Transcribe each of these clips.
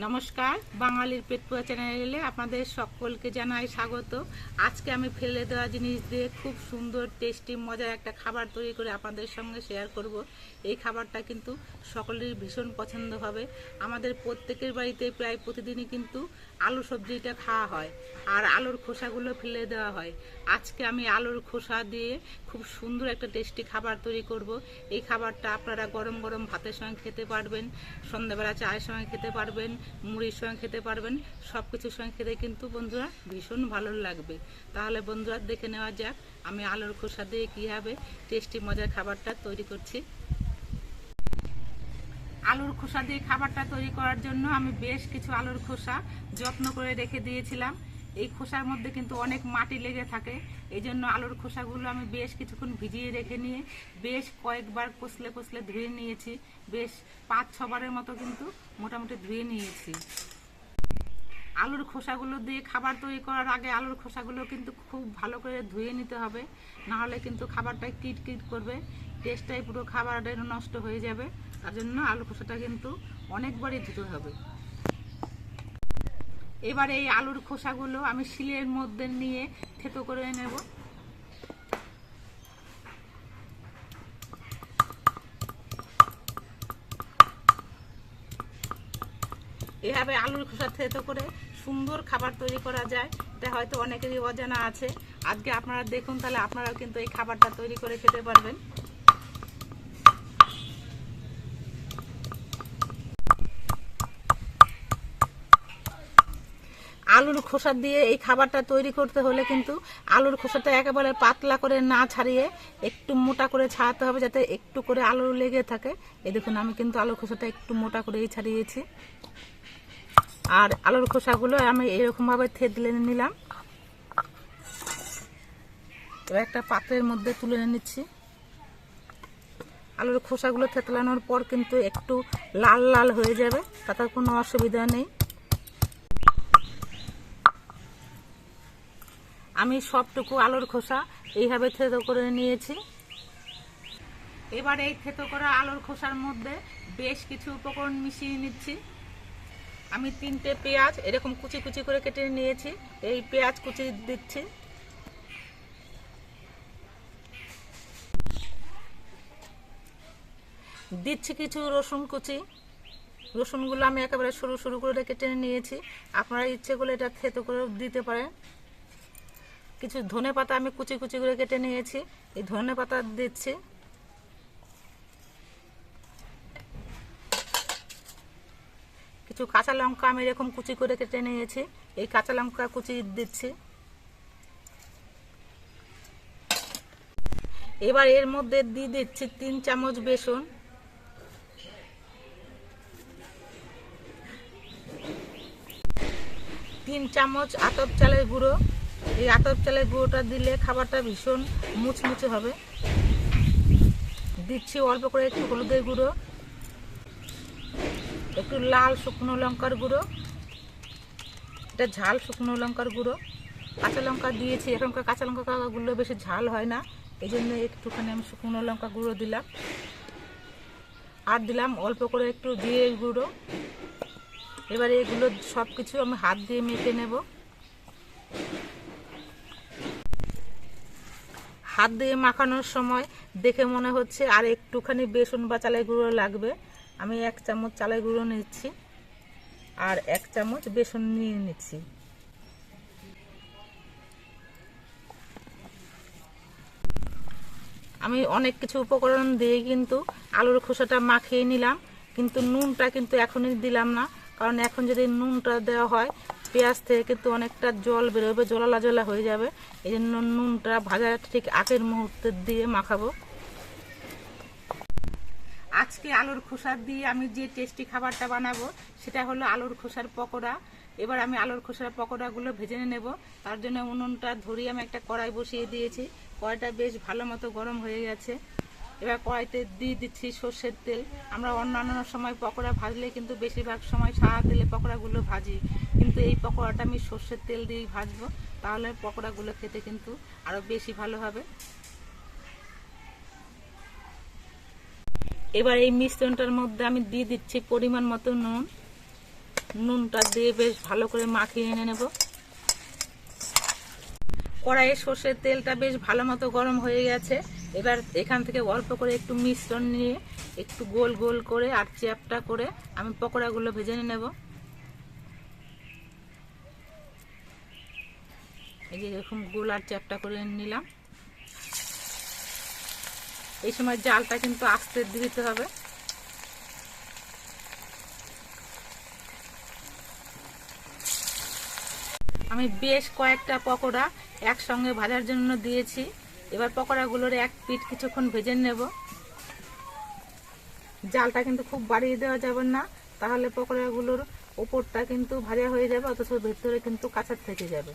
নমস্কার, বাঙালির পেট পোয়া চ্যানেলে আপনাদের সকলকে জানাই স্বাগত। আজকে আমি ফেলে দেওয়া জিনিস দিয়ে খুব সুন্দর টেস্টি মজার একটা খাবার তৈরি করে আপনাদের সঙ্গে শেয়ার করব। এই খাবারটা কিন্তু সকলের ভীষণ পছন্দ হবে। আমাদের প্রত্যেকের বাড়িতে প্রায় প্রতিদিনই কিন্তু আলু সবজিটা খাওয়া হয় আর আলুর খোসাগুলো ফেলে দেওয়া হয়। আজকে আমি আলুর খোসা দিয়ে খুব সুন্দর একটা টেস্টি খাবার তৈরি করব। এই খাবারটা আপনারা গরম গরম ভাতের সঙ্গে খেতে পারবেন, সন্ধ্যাবেলা চায়ের সঙ্গে খেতে পারবেন মুড়ির সঙ্গে খেতে পারবেন সব কিছুর সঙ্গে খেতে কিন্তু বন্ধুরা ভীষণ ভালো লাগবে। তাহলে বন্ধুরা দেখে নেওয়া যাক, আমি আলুর খোসা দিয়ে কীভাবে টেস্টি মজার খাবারটা তৈরি করছি। আলুর খোসা দিয়ে খাবারটা তৈরি করার জন্য আমি বেশ কিছু আলুর খোসা যত্ন করে রেখে দিয়েছিলাম। এই খোসার মধ্যে কিন্তু অনেক মাটি লেগে থাকে। এই জন্য আলুর খোসাগুলো আমি বেশ কিছুক্ষণ ভিজিয়ে রেখে নিয়ে বেশ কয়েকবার কষলে কষলে ধুয়ে নিয়েছি। বেশ পাঁচ, ছবারের মতো কিন্তু মোটামুটি ধুয়ে নিয়েছি। আলুর খোসাগুলো দিয়ে খাবার তৈরি করার আগে আলুর খোসাগুলো কিন্তু খুব ভালো করে ধুয়ে নিতে হবে। নাহলে কিন্তু খাবারটা কিট কিট করবে। টেস্টটাই পুরো খাবারের নষ্ট হয়ে যাবে। তার জন্য আলু খোসাটা কিন্তু অনেকবারই ধুতে হবে। এবার এই আলুর খোসাগুলো আমি শিলের মধ্যে নিয়ে থেতো করে নেব। এভাবে আলুর খোসা থেতো করে সুন্দর খাবার তৈরি করা যায়। এটা হয়তো অনেকেরই অজানা আছে। আজকে আপনারা দেখুন, তাহলে আপনারাও কিন্তু এই খাবারটা তৈরি করে খেতে পারবেন। আলুর খোসা দিয়ে এই খাবারটা তৈরি করতে হলে কিন্তু আলুর খোসাটা একেবারে পাতলা করে না ছাড়িয়ে একটু মোটা করে ছাড়াতে হবে যাতে একটু করে আলু লেগে থাকে। এই দেখুন, আমি কিন্তু আলুর খোসাটা একটু মোটা করেই ছাড়িয়েছি। আর আলুর খোসাগুলো আমি এরকমভাবে থেতলে নিলাম। এবার একটা পাত্রের মধ্যে তুলে নিচ্ছি। আলুর খোসাগুলো থেতলানোর পর কিন্তু একটু লাল লাল হয়ে যাবে, তাতে কোনো অসুবিধা নেই। আমি সবটুকু আলুর খোসা এইভাবে থেতো করে নিয়েছি। এবার এই থেতো করা আলুর খোসার মধ্যে বেশ কিছু উপকরণ মিশিয়ে নিচ্ছি। আমি তিনটে পেঁয়াজ এরকম কুচি কুচি করে কেটে নিয়েছি। এই পেঁয়াজ কুচি দিচ্ছি। দিচ্ছি কিছু রসুন কুচি। রসুনগুলো আমি একেবারে সরু সরু করে কেটে নিয়েছি। আপনারা ইচ্ছে করলে এটা থেতো করে দিতে পারেন। কিছু ধনে পাতা আমি কুচি কুচি করে কেটে নিয়েছি। এই ধনে পাতা দিচ্ছি। কিছু কাঁচা লঙ্কা আমি এরকম কুচি করে কেটে নিয়েছি। এই কাঁচা লঙ্কা কুচি দিচ্ছি। এবার এর মধ্যে দিয়ে দিচ্ছি তিন চামচ বেসন। তিন চামচ আতপ চালের গুঁড়ো। এই আতপ চালের গুঁড়োটা দিলে খাবারটা ভীষণ মুচমুচে হবে। দিচ্ছি অল্প করে একটু হলুদের গুঁড়ো, একটু লাল শুকনো লঙ্কার গুঁড়ো, এটা ঝাল শুকনো লঙ্কার গুঁড়ো। কাঁচা লঙ্কা দিয়েছি, এখনকার কাঁচা লঙ্কাগুলো বেশি ঝাল হয় না এই জন্য একটুখানি আমি শুকনো লঙ্কা গুঁড়ো দিলাম। আর দিলাম অল্প করে একটু দিয়ে গুঁড়ো। এবারে এগুলো সব কিছু আমি হাত দিয়ে মেখে নেব। হাত দিয়ে মাখানোর সময় দেখে মনে হচ্ছে আর একটুখানি বেসন বা চালের গুঁড়ো লাগবে। আমি এক চামচ চালের গুঁড়ো নিচ্ছি আর এক চামচ বেসন নিয়ে নিচ্ছি। আমি অনেক কিছু উপকরণ দিয়ে কিন্তু আলুর খোসাটা মাখিয়ে নিলাম, কিন্তু নুনটা কিন্তু এখনই দিলাম না, কারণ এখন যদি নুনটা দেওয়া হয় পেঁয়াজ থেকে কিন্তু অনেকটা জল বেরোবে জলালা জলা হয়ে যাবে। এই জন্য নুনটা ভাজার ঠিক আগের মুহূর্তে দিয়ে মাখাবো। আজকে আলুর খোসা দিয়ে আমি যে টেস্টি খাবারটা বানাবো, সেটা হলো আলুর খোসার পকোড়া। এবার আমি আলুর খোসার পকোড়াগুলো ভেজে নেব। তার জন্য উনুনটা ধরিয়ে আমি একটা কড়াই বসিয়ে দিয়েছি। কড়াইটা বেশ ভালো মতো গরম হয়ে গেছে। এবার কড়াইতে দিয়ে দিচ্ছি সর্ষের তেল। আমরা অন্যান্য সময় পকোড়া ভাজলে কিন্তু বেশিরভাগ সময় সাদা তেলে পকোড়াগুলো ভাজি। কিন্তু এই পকোড়াটা আমি সর্ষের তেল দিয়েই ভাজবো। তাহলে পকোড়াগুলো খেতে কিন্তু আরও বেশি ভালো হবে। এবার এই মিশ্রণটার মধ্যে আমি দিয়ে দিচ্ছি পরিমাণ মতো নুন। নুনটা দিয়ে বেশ ভালো করে মাখিয়ে এনে নেব। কড়াইয়ে সর্ষের তেলটা বেশ ভালো মতো গরম হয়ে গেছে। এবার এখান থেকে অল্প করে একটু মিশ্রণ নিয়ে একটু গোল গোল করে আর চ্যাপটা করে আমি পকোড়াগুলো ভেজে নেব। এই যে এরকম গোল আর চ্যাপটা করে নিলাম। এই সময় জালটা কিন্তু আস্তে দিতে হবে। আমি বেশ কয়েকটা পকোড়া একসঙ্গে ভাজার জন্য দিয়েছি। এবার পকোড়াগুলোর এক পিঠ কিছুক্ষণ ভেজে নেব। জালটা কিন্তু খুব বাড়িয়ে দেওয়া যাবে না, তাহলে পকোড়াগুলোর ওপরটা কিন্তু ভাজা হয়ে যাবে, অথচ ভেতরে কিন্তু কাঁচা থেকে যাবে।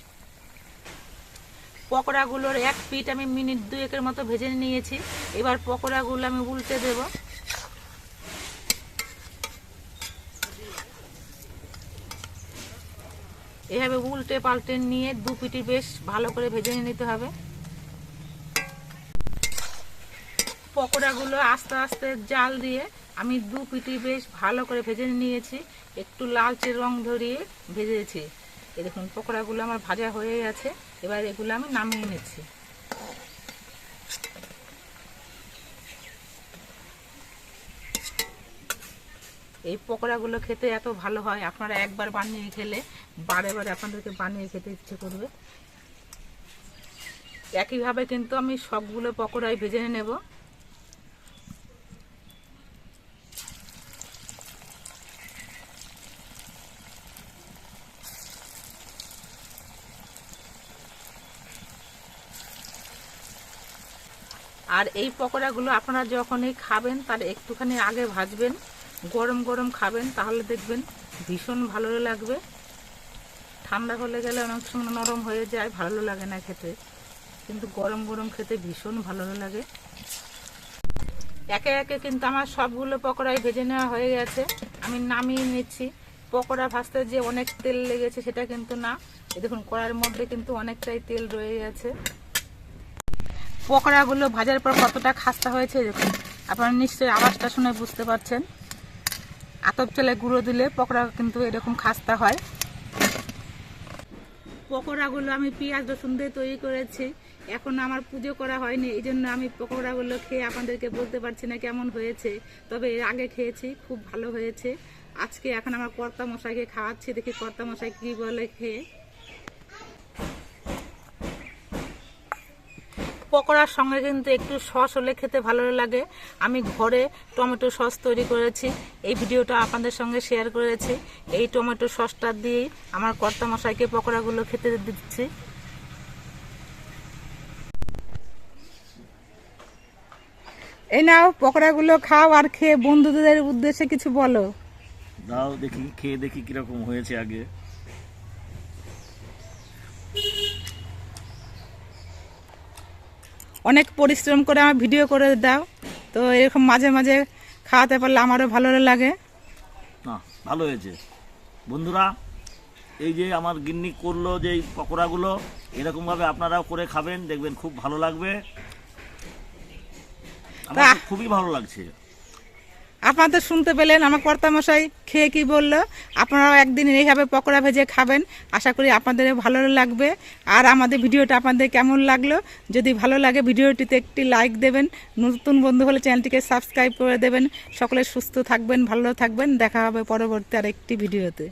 পকোড়াগুলোর এক পিঠ আমি মিনিট দুয়েকের মতো ভেজে নিয়েছি। এবার পকোড়াগুলো আমি উল্টে দেব। এভাবে উল্টে পাল্টে নিয়ে দু পিটি বেশ ভালো করে ভেজে নিতে হবে। পকোড়াগুলো আস্তে আস্তে জাল দিয়ে আমি দু পিটি বেশ ভালো করে ভেজে নিয়েছি। একটু লালচে রং ধরিয়ে ভেজেছি। দেখুন, পকোড়াগুলো আমার ভাজা হয়ে গেছে। এবার এগুলো আমি নামিয়ে নিচ্ছি। এই পকোড়াগুলো খেতে এত ভালো হয়, আপনারা একবার বানিয়ে খেলে, বারে বারে আপনাদেরকে বানিয়ে খেতে ইচ্ছে করবে। একইভাবে কিন্তু আমি সবগুলো পকোড়াই ভেজে নেব। আর এই পকোড়াগুলো আপনারা যখনই খাবেন, তার একটুখানি আগে ভাজবেন, গরম গরম খাবেন, তাহলে দেখবেন ভীষণ ভালো লাগবে। ঠান্ডা হলে গেলে অনেক সময় নরম হয়ে যায়, ভালো লাগে না খেতে। কিন্তু গরম গরম খেতে ভীষণ ভালো লাগে। একে একে কিন্তু আমার সবগুলো পকোড়াই ভেজে নেওয়া হয়ে গেছে। আমি নামিয়ে নিচ্ছি। পকোড়া ভাজতে যে অনেক তেল লেগেছে, সেটা কিন্তু না। দেখুন, কড়ার মধ্যে কিন্তু অনেকটাই তেল রয়ে গেছে। পকোড়াগুলো ভাজার পর কতটা খাস্তা হয়েছে দেখুন। আপনারা নিশ্চয়ই আওয়াজটা শুনে বুঝতে পারছেন। আতপ চালে গুঁড়ো দিলে পকোড়া কিন্তু এরকম খাস্তা হয়। পকোড়াগুলো আমি পেঁয়াজ, রসুন দিয়ে তৈরি করেছি। এখন আমার পুজো করা হয়নি, এই জন্য আমি পকোড়াগুলো খেয়ে আপনাদেরকে বলতে পারছি না কেমন হয়েছে। তবে এর আগে খেয়েছি, খুব ভালো হয়েছে। আজকে এখন আমার কর্তা মশাইকে খাওয়াচ্ছি, দেখি কর্তা মশাই কী বলে খেয়ে। পকোড়ার সঙ্গে কিন্তু একটু সস হলে খেতে ভালো লাগে। আমি ঘরে টমেটো সস তৈরি করেছি। এই ভিডিওটা আপনাদের সঙ্গে শেয়ার করেছি। এই টমেটো সসটা দিয়েই আমার কর্তা মশাইকে পকোড়াগুলো খেতে দিচ্ছি। এই নাও পকোড়াগুলো খাও আর খেয়ে বন্ধুদের উদ্দেশ্যে কিছু বলো। দাও দেখি খেয়ে দেখি কীরকম হয়েছে আগে। পরিশ্রম করে আমার ভিডিও করে দাও। তো এরকম মাঝে মাঝে খাওয়াতে পারলে আমারও ভালো লাগে। না ভালো হয়েছে। বন্ধুরা এই যে আমার গিন্নি করল যে এই পকোড়াগুলো এরকমভাবে আপনারাও করে খাবেন দেখবেন খুব ভালো লাগবে। আমার খুবই ভালো লাগছে। আপনারা তো শুনতে পেলেন, আমার কর্তামশাই খেয়ে কি বলল, আপনারাও একদিন এইভাবে পকোড়া ভেজে খাবেন। আশা করি আপনাদের ভালো লাগবে। আর আমাদের ভিডিওটা আপনাদের কেমন লাগল? যদি ভালো লাগে ভিডিওটিতে একটি লাইক দেবেন, নতুন বন্ধু হলে চ্যানেলটিকে সাবস্ক্রাইব করে দেবেন। সকলে সুস্থ থাকবেন, ভালো থাকবেন। দেখা হবে পরবর্তী আরেকটি ভিডিওতে।